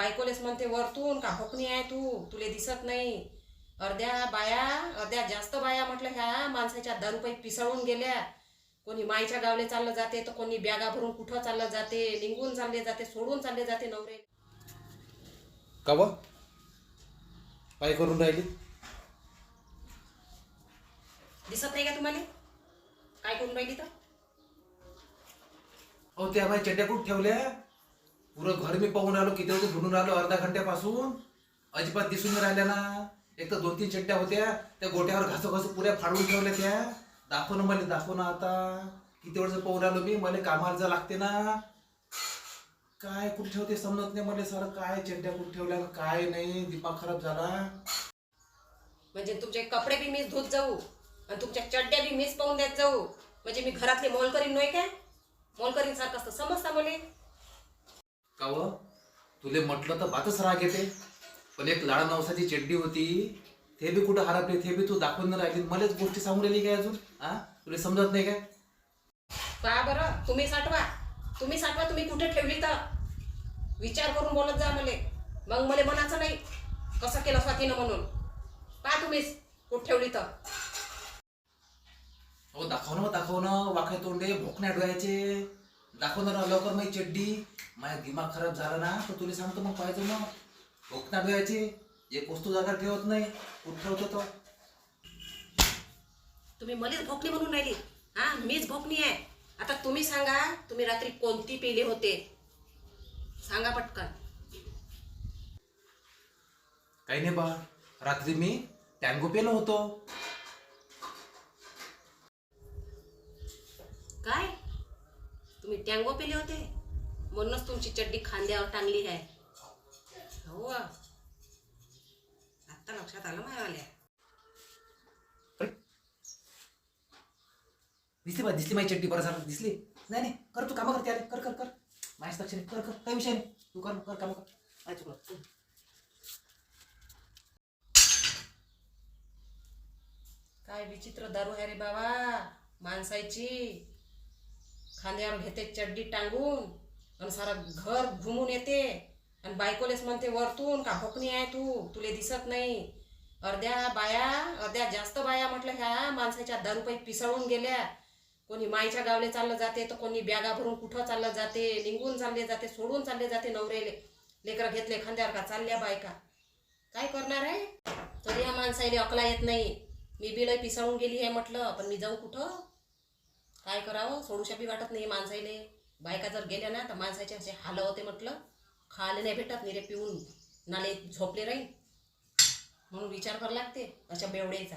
बायकोलेच म्हणते वरतून का भोकणी आहे तू? तुले दिसत नाही. अर्ध्या बाया अर्ध्या जास्त बाया म्हटलं ह्या माणसाच्या दारूपाई पिसळून गेल्या. कोणी माईच्या गावले चाललं जाते तर कोणी बॅगा भरून कुठं चाललं जाते? निघून चालले जाते सोडून चालले जाते नवरे. का व? काय करून राहिली? दिसत नाही का तुम्हाला? काय करून राहिली तर? अहो त्या बाई चड्ड्या कुठं ठेवल्या? पुरं घर मी पाहून आलो किती होतो भुडून आलो अर्धा घंट्यापासून. अजिबात दिसून राहिल्या ना. एक तर दोन तीन चट्ट्या होत्या त्या गोट्यावर घासो घासू पुऱ्या फाडून ठेवल्या त्या. दाखव ना मला दाखव ना आता. किती वेळचं पाहून आलो मी मला कामाला जा लागते ना. काय कुठे ठेवते समजत नाही मला सर काय चड्ड्या कुठे ठेवल्या काय नाही दिमाग खराब झाला. म्हणजे तुमचे कपडे बी मीच धुत जाऊ आणि तुमच्या चड्ड्या बी मीच पाहून देत जाऊ. म्हणजे मी घरातले मोल करीन नाही काय? मोल करीन सारखं असतं. समजता मला? काव तुले म्हटलं तर बातच राग येते. पण एक लाडा नवसाची चड्डी होती ते बी कुठं हरपले ते बी तू दाखवून नाही राहिली. मलाच गोष्टी सांगून राहिली काय अजून? हा तुला समजत नाही काय? पहा बरं तुम्ही साठवा. तुम्ही साठवा तुम्ही कुठे ठेवली तर? विचार करून बोलत जा मले. मग मले म्हणायचं नाही. कसं केलं स्वातीनं म्हणून? पहा तुम्हीच कुठे ठेवली तर. हो दाखव ना दाखव ना वाकडे तोंडे भोकण्या डोळ्याचे. दाखव ना लवकर माझी चड्डी. माझा दिमाग खराब झाला ना तर तुला सांगतो मग पाहिजे मग. भोकण्या डोळ्याचे एक वस्तू जागा ठेवत नाही. कुठं ठेवतो तो? तुम्ही मलेच भोकणी म्हणून राहिली. हा मीच भोकणी आहे. आता तुम्ही सांगा तुम्ही रात्री कोणती पेले होते? सांगा पटकन. काही नाही बा रात्री मी टँगो पेलो होतो. काय? टँगो पेले होते? म्हणूनच तुमची चड्डी खांद्यावर टांगली आहे. हो. आत्ता लक्षात आलं मायावाल्या. दिसली बा दिसली माझी चड्डी बरं झालं दिसली. नाही नाही कर तू कामं करते अरे कर कर कर. माझ्या लक्ष नाही कर कर. काही विषय नाही. तू कर कर कामं कर. काय चुकलं काय विचित्र दारू आहे रे बाबा. माणसाची. खांद्यावर घेते चड्डी टांगून आणि सारं घर घुमून येते. आणि बायकोलेच म्हणते वरतून का भोकणी आहे तू? तुले दिसत नाही. अर्ध्या बाया अर्ध्या जास्त बाया म्हटलं ह्या माणसाच्या दारूपाई पिसळून गेल्या. कोणी माईच्या गावले चाललं जाते तर कोणी बॅगा भरून कुठं चाललं जाते? निघून चालले जाते सोडून चालले जाते नवरेले. लेकरं घेतले खांद्यावर का? चालल्या बायका. काय करणार आहे? तरी या माणसाला अकला येत नाही. मी बिलय पिसळून पिसाळून गेली आहे म्हटलं पण मी जाऊ कुठं? काय करावं? सोडूशा बी वाटत नाही माणसाईले. बायका जर गेल्या ना तर माणसाचे असे हाल होते म्हटलं. खाले नाही भेटत निरे पिऊन नाले झोपले राहील. म्हणून विचार करावा लागते अशा बेवड्याचा.